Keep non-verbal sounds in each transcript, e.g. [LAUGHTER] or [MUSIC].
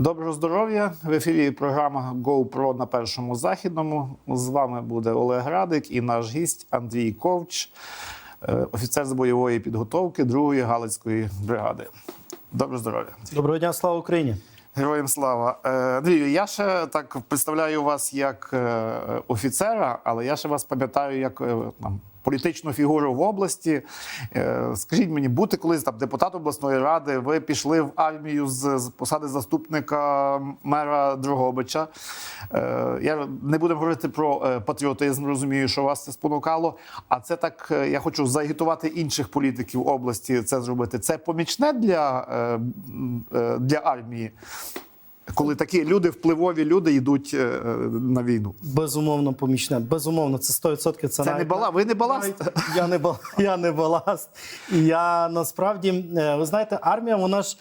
Доброго здоров'я! В ефірі програма GoPro на першому західному. З вами буде Олег Радик і наш гість Андрій Ковч, е, офіцер з бойової підготовки 2-ї Галицької бригади. Доброго здоров'я! Доброго дня, слава Україні! Героям слава. Е, Андрію, я ще так представляю вас як е, офіцера, але я ще вас пам'ятаю як там, політичну фігуру в області. Е, Скажіть мені, бути колись там депутат обласної ради, ви пішли в армію з, посади заступника мера Дрогобича. Е, Я не будемо говорити про е, патріотизм, розумію, що вас це спонукало. А це так, я хочу заагітувати інших політиків області це зробити. Це помічне для, для армії. Коли такі люди, впливові люди йдуть е, е, на війну. Безумовно, помічне. Безумовно, це 100% це, Це навіть- не бала, ви не баласт. Я не бал, [LAUGHS] я не баласт. І я насправді, е, ви знаєте, армія, вона ж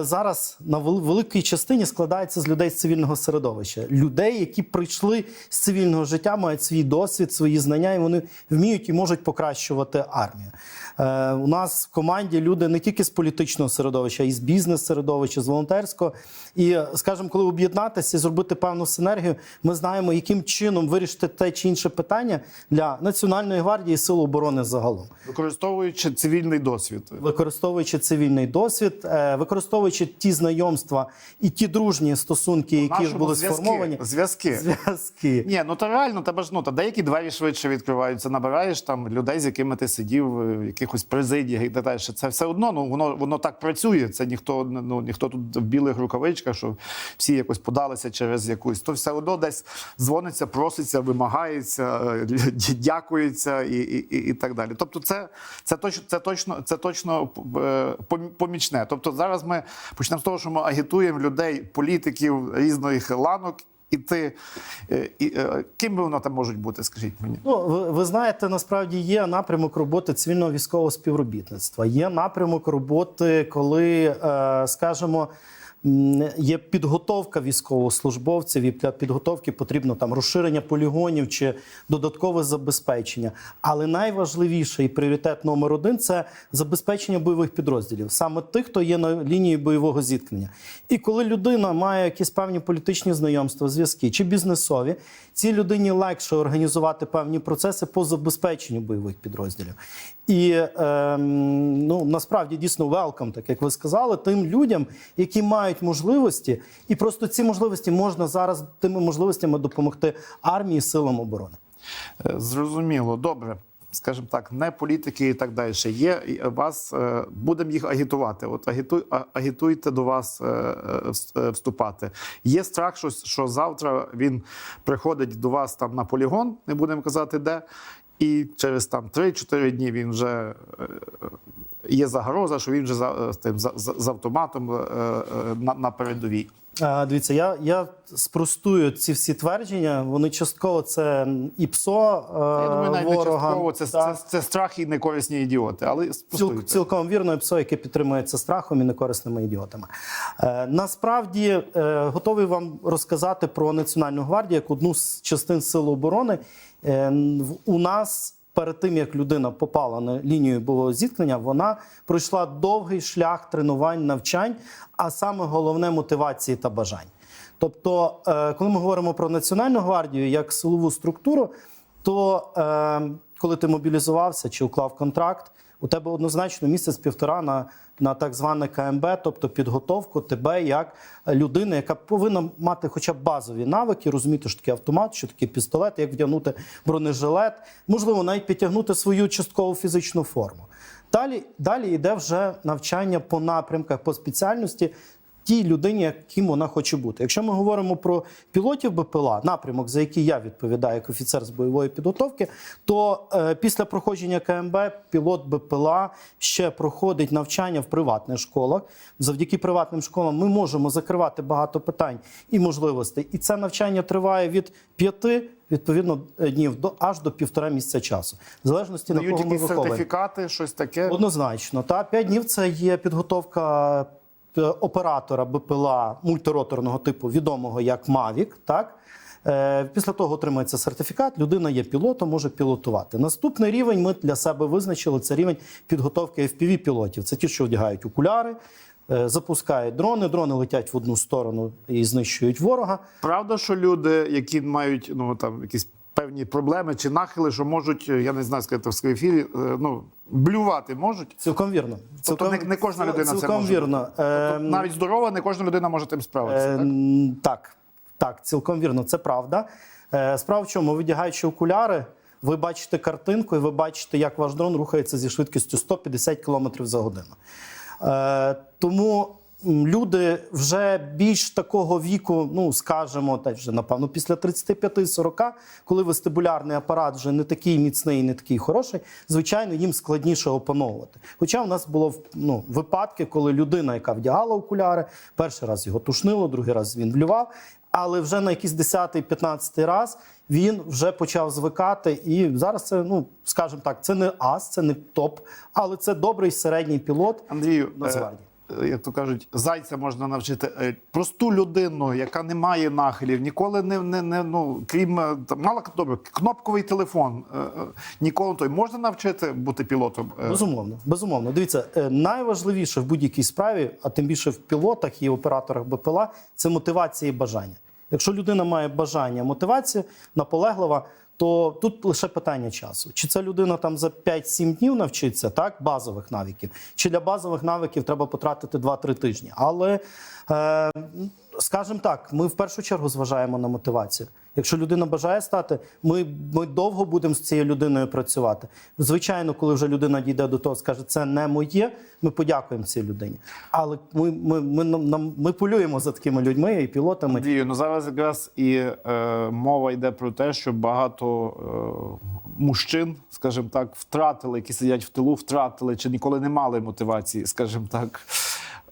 зараз на великій частині складається з людей з цивільного середовища. Людей, які прийшли з цивільного життя, мають свій досвід, свої знання, і вони вміють і можуть покращувати армію. Е, У нас в команді люди не тільки з політичного середовища, а й з бізнес-середовища, з волонтерського. І, скажімо, коли об'єднатися і зробити певну синергію, ми знаємо, яким чином вирішити те чи інше питання для Національної гвардії і Сил оборони загалом, Використовуючи цивільний досвід. використовуючи цивільний досвід, е, використовуючи ті знайомства і ті дружні стосунки, які ж були зв'язки, сформовані. Зв'язки. Зв'язки. Ні, ну та реально, тебе ж ну та деякі двері швидше відкриваються. Набираєш там людей, з якими ти сидів е, в якихось президіях і далі. Це все одно ну воно воно так працює. Це ніхто ну ніхто тут в білих рукавичках, що всі якось подалися через якусь. То все одно десь дзвониться, проситься, вимагається, е, дякується і, і, і, так далі. Тобто, це, це точно це точно це точно е, пом- помічне. Тобто, зараз ми почнемо з того, що ми агітуємо людей, політиків різних ланок. І ти е, і, е, ким би воно там можуть бути, скажіть мені? Ну, ви, ви знаєте, насправді є напрямок роботи цивільного військового співробітництва. Є напрямок роботи, коли, е, скажімо, є підготовка військовослужбовців, і для підготовки потрібно там розширення полігонів чи додаткове забезпечення. Але найважливіше і пріоритет номер один це забезпечення бойових підрозділів, саме тих, хто є на лінії бойового зіткнення. І коли людина має якісь певні політичні знайомства, зв'язки чи бізнесові, цій людині легше організувати певні процеси по забезпеченню бойових підрозділів. І ем, ну насправді дійсно велкам, так як ви сказали, тим людям, які мають можливості, і просто ці можливості можна зараз тими можливостями допомогти армії силам оборони. Е, Зрозуміло, добре. Скажімо так, не політики і так далі. Є вас, е, будемо їх агітувати. От агітуй, агітуйте до вас е, вс- вступати. Є страх, що, що завтра він приходить до вас там на полігон, не будемо казати де, і через там 3-4 дні він вже є загроза, що він вже за, е, з тим за, за- з автоматом е, е, на, на передовій. Дивіться, я, я спростую ці всі твердження. Вони частково це і ПСО е, Я думаю, навіть не ворога. частково це, це, це страх і некорисні ідіоти. Але Ціл, цілком вірно, і ПСО, яке підтримується страхом і некорисними ідіотами. Е, насправді е, готовий вам розказати про Національну гвардію як одну з частин сил оборони. Е, в- у нас перед тим як людина попала на лінію бойового зіткнення, вона пройшла довгий шлях тренувань, навчань, а саме головне мотивації та бажань. Тобто, е, коли ми говоримо про Національну гвардію як силову структуру, то е, коли ти мобілізувався чи уклав контракт, у тебе однозначно місяць-півтора на, на так зване КМБ, тобто підготовку тебе як людини, яка повинна мати хоча б базові навики, розуміти, що таке автомат, що таке пістолет, як вдягнути бронежилет, можливо, навіть підтягнути свою часткову фізичну форму. Далі, далі йде вже навчання по напрямках, по спеціальності тій людині, яким вона хоче бути. Якщо ми говоримо про пілотів БПЛА, напрямок, за який я відповідаю як офіцер з бойової підготовки, то е, після проходження КМБ пілот БПЛА ще проходить навчання в приватних школах. Завдяки приватним школам ми можемо закривати багато питань і можливостей. І це навчання триває від п'яти. Відповідно, днів до аж до півтора місяця часу, в залежності на Дають кого ми виховуємо. сертифікати, щось таке. Однозначно, та п'ять днів це є підготовка е, оператора БПЛА мультироторного типу, відомого як Mavic, так Е, Після того отримується сертифікат, людина є пілотом, може пілотувати. Наступний рівень ми для себе визначили це рівень підготовки FPV-пілотів. Це ті, що одягають окуляри, е, запускають дрони, дрони летять в одну сторону і знищують ворога. Правда, що люди, які мають ну там якісь певні проблеми чи нахили, що можуть, е, я не знаю, сказати в ефірі, е, ну блювати можуть. Цілком вірно. Тобто не, не кожна людина це цілком може. вірно. Тобто, Ем, навіть здорова, не кожна людина може тим справитися. Е, так? Так, так, цілком вірно, це правда. Е, Справа в чому, видягаючи окуляри, ви бачите картинку і ви бачите, як ваш дрон рухається зі швидкістю 150 км за годину. Е, Тому люди вже більш такого віку, ну скажімо, та вже напевно після 35-40, коли вестибулярний апарат вже не такий міцний, не такий хороший, звичайно, їм складніше опановувати. Хоча у нас було ну, випадки, коли людина, яка вдягала окуляри, перший раз його тушнило, другий раз він блював. Але вже на якийсь 10-15 раз він вже почав звикати. І зараз це, ну скажімо так, це не ас, це не топ, але це добрий середній пілот. Андрію, Нацгвардії. Як то кажуть, зайця можна навчити Е, просту людину, яка не має нахилів, ніколи не, не, не ну крім е, там, мало добре, кнопковий телефон. е, Ніколи той можна навчити бути пілотом. Безумовно, безумовно. Дивіться, найважливіше в будь-якій справі, а тим більше в пілотах і операторах БПЛА, це мотивація і бажання. Якщо людина має бажання, мотивацію, наполеглива, то тут лише питання часу. Чи ця людина там за 5-7 днів навчиться так, базових навиків, чи для базових навиків треба потратити 2-3 тижні. Але е, скажімо так, ми в першу чергу зважаємо на мотивацію. Якщо людина бажає стати, ми, ми довго будемо з цією людиною працювати. Звичайно, коли вже людина дійде до того, скаже, це не моє, ми подякуємо цій людині. Але ми, ми, ми, нам, ми полюємо за такими людьми і пілотами. Андрію, ну зараз якраз і е, мова йде про те, що багато е, мужчин, скажімо так, втратили, які сидять в тилу, втратили чи ніколи не мали мотивації, скажімо так.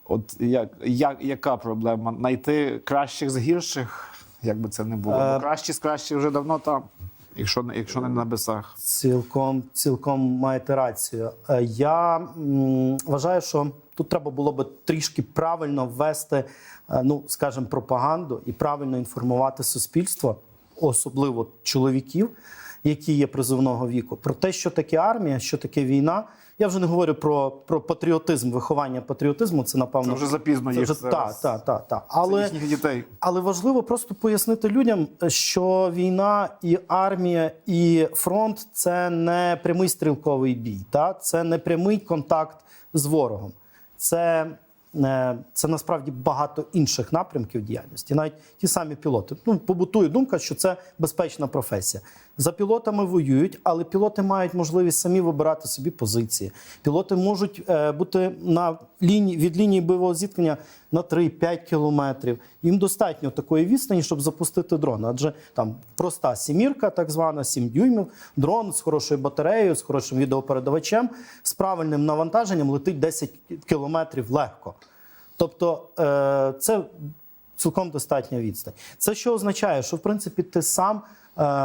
От як, як, яка проблема? Найти кращих з гірших, як би це не було. Е, Бо кращі з кращих вже давно там, якщо не, якщо не на небесах. Цілком, цілком маєте рацію. Е, Я м, вважаю, що тут треба було би трішки правильно ввести, е, ну скажімо, пропаганду і правильно інформувати суспільство, особливо чоловіків, які є призовного віку, про те, що таке армія, що таке війна. Я вже не говорю про, про патріотизм, виховання патріотизму. Це напевно Це вже запізно Це їх вже, зараз. та, та, та, та. Це Але їхніх дітей. але важливо просто пояснити людям, що війна і армія, і фронт це не прямий стрілковий бій, та? це не прямий контакт з ворогом. Це, е, це насправді багато інших напрямків діяльності. Навіть ті самі пілоти. Ну, побутує думка, що це безпечна професія. За пілотами воюють, але пілоти мають можливість самі вибирати собі позиції. Пілоти можуть е, бути на лінії від лінії бойового зіткнення на 3-5 кілометрів. Їм достатньо такої відстані, щоб запустити дрон. Адже там проста сімірка, так звана, 7 дюймів, дрон з хорошою батареєю, з хорошим відеопередавачем, з правильним навантаженням летить 10 кілометрів легко. Тобто е, це цілком достатня відстань. Це що означає, що в принципі ти сам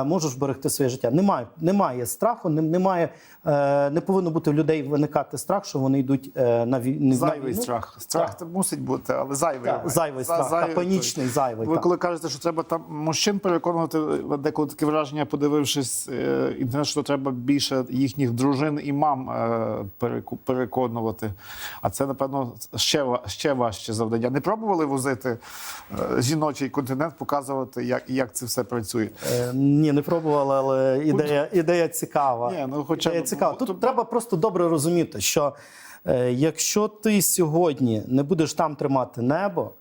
можеш берегти своє життя. Немає, немає страху, немає, е, не повинно бути в людей виникати страх, що вони йдуть е, на вій- на Зайвий війну. страх. Страх це мусить бути, але зайвий. Так, зайвий За- страх, та зайвий- панічний зайвий. Ви так. коли кажете, що треба там мужчин переконувати, е, деколи таке враження, подивившись е, інтернет, що треба більше їхніх дружин і мам е, переконувати. А це, напевно, ще, ще важче завдання. Не пробували возити е, жіночий континент, показувати, як, як це все працює. Ні, не пробувала, але ідея, ідея цікава. Ні, ну, хоча ідея цікава. Тут тут- треба просто добре розуміти, що е, якщо ти сьогодні не будеш там тримати небо,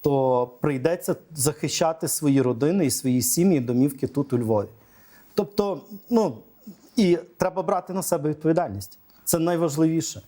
то прийдеться захищати свої родини і свої сім'ї, домівки тут у Львові. Тобто, ну і треба брати на себе відповідальність. Це найважливіше.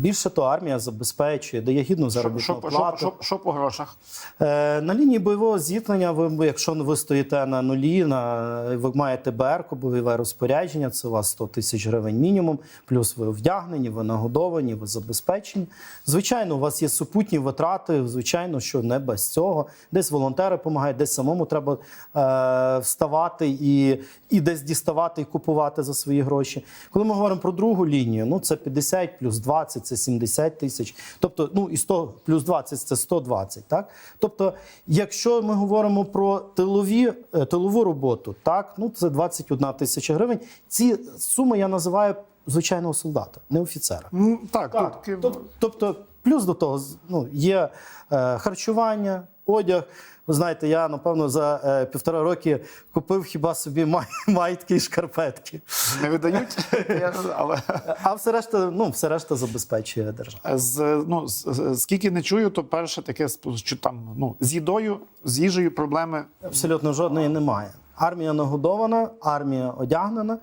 Більше то армія забезпечує, дає гідну Що, заробітну що, що, плату. що, що по грошах? Е, На лінії бойового зіткнення, ви, якщо ви стоїте на нулі, на, ви маєте БР, бойове розпорядження, це у вас 100 тисяч гривень мінімум, плюс ви вдягнені, ви нагодовані, ви забезпечені. Звичайно, у вас є супутні витрати, звичайно, що не без цього. Десь волонтери допомагають, десь самому треба е, вставати і, і десь діставати і купувати за свої гроші. Коли ми говоримо про другу лінію, ну це 50 плюс 20, це 70 тисяч. Тобто, ну і 100 плюс 20 це 120. Так? Тобто, якщо ми говоримо про тилові, е, тилову роботу, так, ну це 21 тисяча гривень. Ці суми я називаю звичайного солдата, не офіцера. Ну, так, Так, тут, тобто, плюс до того ну, є е, харчування, одяг. Ви знаєте, я напевно за е, півтора роки купив хіба собі май, [LAUGHS] майтки і шкарпетки. не видають, я- але А все решта, ну, все решта забезпечує держава. з, ну, з, з- скільки не чую, то перше таке що там ну, з їдою, з їжею проблеми. Абсолютно жодної немає. Армія нагодована, армія одягнена,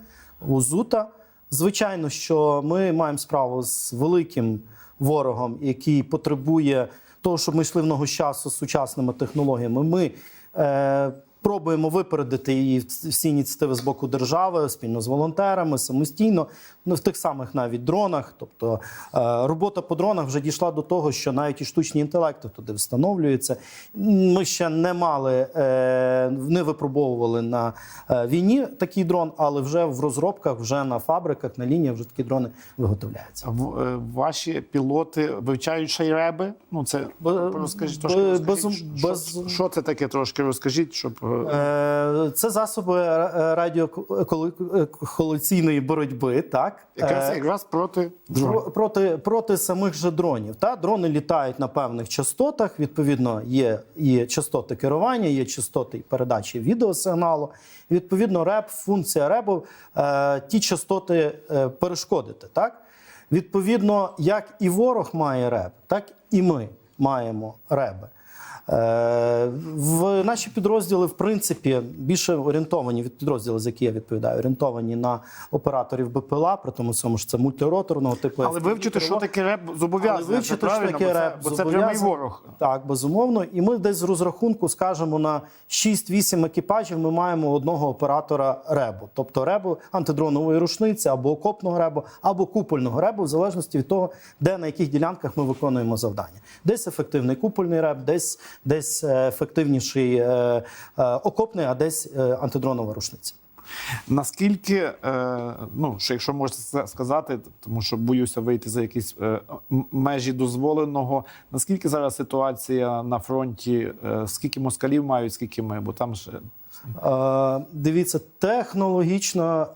узута. Звичайно, що ми маємо справу з великим ворогом, який потребує того, щоб ми йшли в ногу часу з сучасними технологіями. Ми е, пробуємо випередити її всі ініціативи з боку держави спільно з волонтерами, самостійно, ну в тих самих навіть дронах. Тобто е, робота по дронах вже дійшла до того, що навіть і штучні інтелекти туди встановлюються. Ми ще не мали, е, не випробовували на е, війні такий дрон, але вже в розробках, вже на фабриках, на лініях вже такі дрони виготовляються. В- Ваші пілоти вивчають шайреби. Ну це розкажіть трошки. розкажіть, безум- що, без- що це таке? Трошки розкажіть, щоб Це засоби е, радіоколекційної боротьби, так якраз Е, якраз проти дронів. проти, проти самих же дронів. Та дрони літають на певних частотах. Відповідно, є, є частоти керування, є частоти передачі відеосигналу. Відповідно, реп, функція репу е, ті частоти е, перешкодити. Так? Відповідно, як і ворог має реп, так і ми маємо реби. Е, В наші підрозділи, в принципі, більше орієнтовані від підрозділу, за які я відповідаю, орієнтовані на операторів БПЛА, при тому самому що це мультироторного типу. Але вивчити, що таке реп, Але зобов'язаний. вивчити, що таке реп, бо це прямий ворог. Так, безумовно. І ми десь з розрахунку скажемо на 6-8 екіпажів ми маємо одного оператора ребу. Тобто ребу антидронової рушниці або окопного ребу, або купольного ребу, в залежності від того, де на яких ділянках ми виконуємо завдання. Десь ефективний купольний реб, десь, десь е, ефективніший е, е, окопний, а десь антидронова рушниця. Наскільки, ну що якщо це сказати, тому що боюся вийти за якісь межі дозволеного. Наскільки зараз ситуація на фронті? Скільки москалів мають, скільки ми? Бо там ж Дивіться, технологічно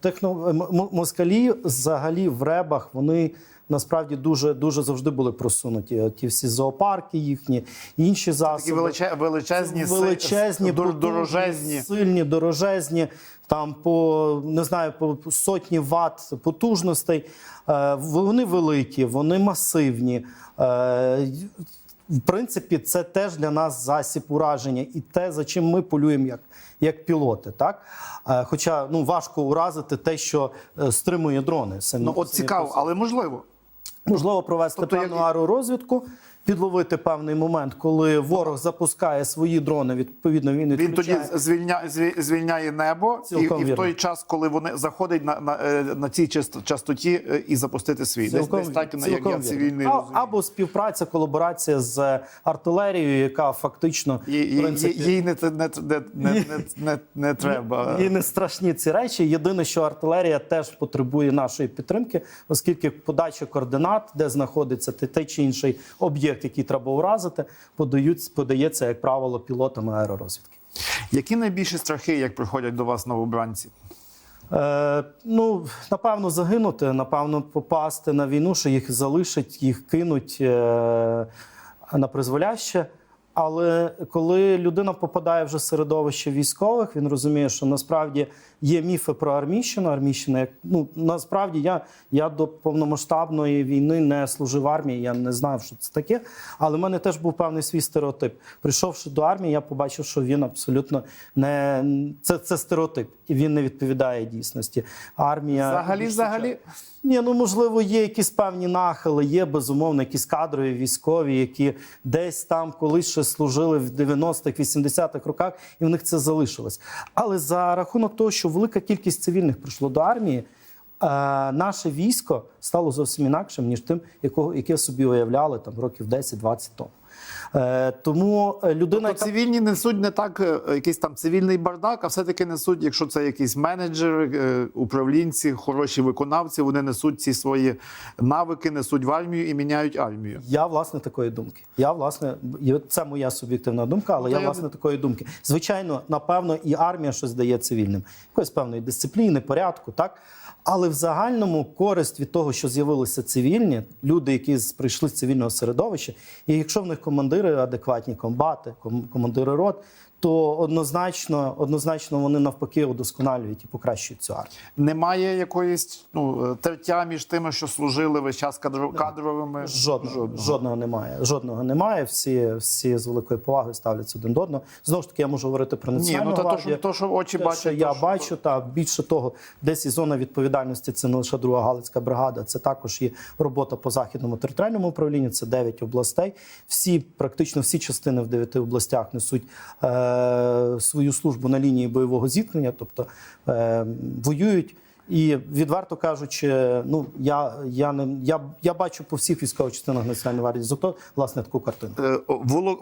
техно, москалі взагалі в ребах вони насправді дуже дуже завжди були просунуті. Ті всі зоопарки їхні, інші засоби. такі величе, величезні, величезні, дор- потужні, дорожезні. сильні, дорожезні, там по не знаю, по сотні ватт потужностей. Е, Вони великі, вони масивні. Е, В принципі, це теж для нас засіб ураження і те, за чим ми полюємо як, як пілоти. Так? Е, Хоча ну, важко уразити те, що стримує дрони. Самі, Ну от цікаво, але можливо. Можливо, провести Тобто, певну як- аеророзвідку, підловити певний момент, коли ворог запускає свої дрони. Відповідно, він Він тоді звільняє, зві- звільняє небо, і, і в той час, коли вони заходять на, на, е, на цій часто- частоті е, і запустити свій. Десь, Цілком- десь так, як я цивільний А- розумію. або співпраця, колаборація з артилерією, яка фактично Їй, принципі, їй не, не, не, не, не, не, не треба. І не страшні ці речі. Єдине, що артилерія теж потребує нашої підтримки, оскільки подача координат, де знаходиться те- той чи інший об'єкт, який треба уразити, подають, подається, як правило, пілотами аеророзвідки. Які найбільші страхи, як приходять до вас новобранці? Е, ну, напевно, загинути, напевно, попасти на війну, що їх залишать, їх кинуть е, на призволяще. Але коли людина попадає вже в середовище військових, він розуміє, що насправді є міфи про армійщину. Армійщина, як ну насправді я, я до повномасштабної війни не служив в армії, я не знав, що це таке. Але в мене теж був певний свій стереотип. Прийшовши до армії, я побачив, що він абсолютно не це, це стереотип, і він не відповідає дійсності. Армія Взагалі, взагалі? Ні, ну можливо, є якісь певні нахили, є безумовно якісь кадрові військові, які десь там колись ще служили в 90-х, 80-х роках, і в них це залишилось. Але за рахунок того, що велика кількість цивільних прийшло до армії, е, наше військо стало зовсім інакшим, ніж тим, якого яке собі уявляли там років 10-20 тому. Е, тому е, людина, Тобто яка цивільні несуть не так е, якийсь там цивільний бардак, а все-таки несуть, якщо це якісь менеджери, управлінці, хороші виконавці, вони несуть ці свої навики, несуть в армію і міняють армію. Я власне такої думки. Я власне це моя суб'єктивна думка, але Ну, я я власне такої думки. Звичайно, напевно, і армія щось дає цивільним, якоїсь певної дисципліни, порядку, так. Але в загальному користь від того, що з'явилися цивільні, люди, які прийшли з цивільного середовища, і якщо в них командири адекватні комбати, ком- командири рот, то однозначно, однозначно вони навпаки удосконалюють і покращують цю армію. Немає якоїсь ну, тертя між тими, що служили весь час кадровими. Жодного, жодного. немає. Жодного немає. Всі, всі з великою повагою ставляться один до одного. Знову ж таки, я можу говорити про Ні, національну ну то, то, гвардію. що, то, що очі Те, бачать. що я то, що- бачу, та більше того, десь і зона відповідальності це не лише друга Галицька бригада, це також і робота по західному територіальному управлінню. Це 9 областей. Всі практично всі частини в 9 областях несуть е, свою службу на лінії бойового зіткнення, тобто е, воюють. І відверто кажучи, ну я, я не я, я бачу по всіх військових частинах національної гвардії зато власне таку картину. Е,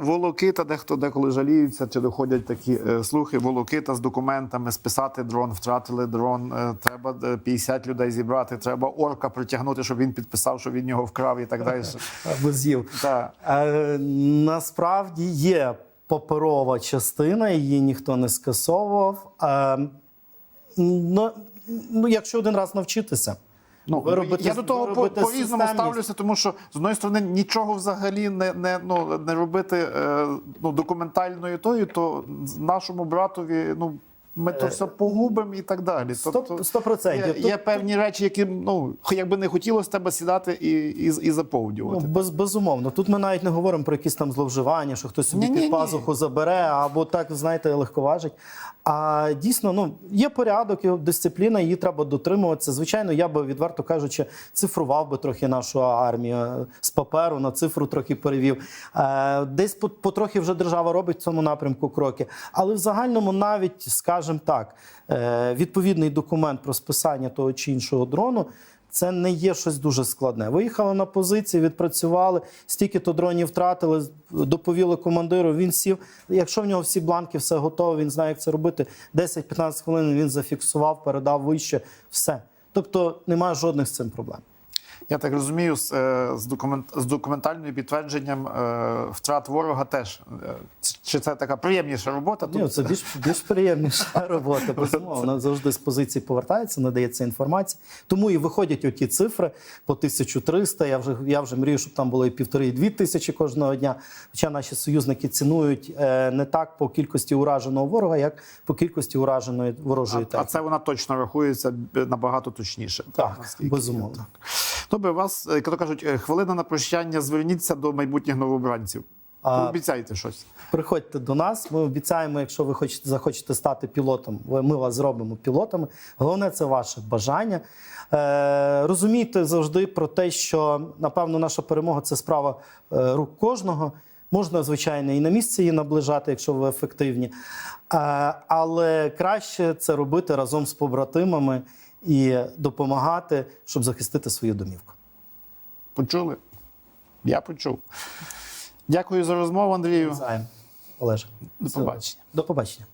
Волокита, дехто деколи жаліються, чи доходять такі е, слухи. Волокита з документами списати дрон, втратили дрон. е, Треба е, 50 людей зібрати. Треба орка притягнути, щоб він підписав, що він його вкрав і так далі. [LAUGHS] Або з'їв. Так. Е, насправді є паперова частина, її ніхто не скасовував. Е, ну, ну, якщо один раз навчитися. Ну, Виробити- я до того по, по різному ставлюся, тому що з одної сторони нічого взагалі не, не, ну, не робити е, ну, документальною тою, то нашому братові ну, ми то все погубимо і так далі. Сто- сто процентів. Є, є певні речі, які ну, якби не хотілося тебе сідати і, і, і Ну, заповнювати. без, безумовно. Тут ми навіть не говоримо про якісь там зловживання, що хтось собі під пазуху забере, або так, знаєте, легковажить. А дійсно, ну є порядок, і дисципліна, її треба дотримуватися. Звичайно, я би відверто кажучи, цифрував би трохи нашу армію з паперу на цифру трохи перевів. Е, десь по- потрохи вже держава робить в цьому напрямку кроки. Але в загальному, навіть скажімо так, е, відповідний документ про списання того чи іншого дрону. Це не є щось дуже складне. Виїхали на позиції, відпрацювали, стільки то дронів втратили, доповіли командиру. Він сів. Якщо в нього всі бланки, все готово, він знає, як це робити. 10-15 хвилин він зафіксував, передав вище, все. Тобто немає жодних з цим проблем. Я так розумію, з, е, з, документ, з документальним підтвердженням е, втрат ворога теж. Е, Чи це така приємніша робота? Ні, це більш, більш приємніша [LAUGHS] робота. Безумовно, вона завжди з позиції повертається, надається інформація. Тому і виходять оті цифри по 1300. Я вже я вже мрію, щоб там було і півтори, і дві тисячі кожного дня. Хоча наші союзники цінують е, не так по кількості ураженого ворога, як по кількості ураженої ворожої А, а це вона точно рахується набагато точніше. Так, наскільки безумовно. так. Добре, у вас, е, як то кажуть, е, хвилина на прощання. Зверніться до майбутніх новобранців. А- Обіцяйте щось. Приходьте до нас. Ми обіцяємо, якщо ви хочете захочете стати пілотом, ми вас зробимо пілотами. Головне це ваше бажання. Е, розумійте завжди про те, що напевно наша перемога це справа е, рук кожного. Можна, звичайно, і на місці її наближати, якщо ви ефективні. Е, але краще це робити разом з побратимами і допомагати, щоб захистити свою домівку. Почули? Я почув. Дякую за розмову, Андрію. Олеже. До побачення. До побачення.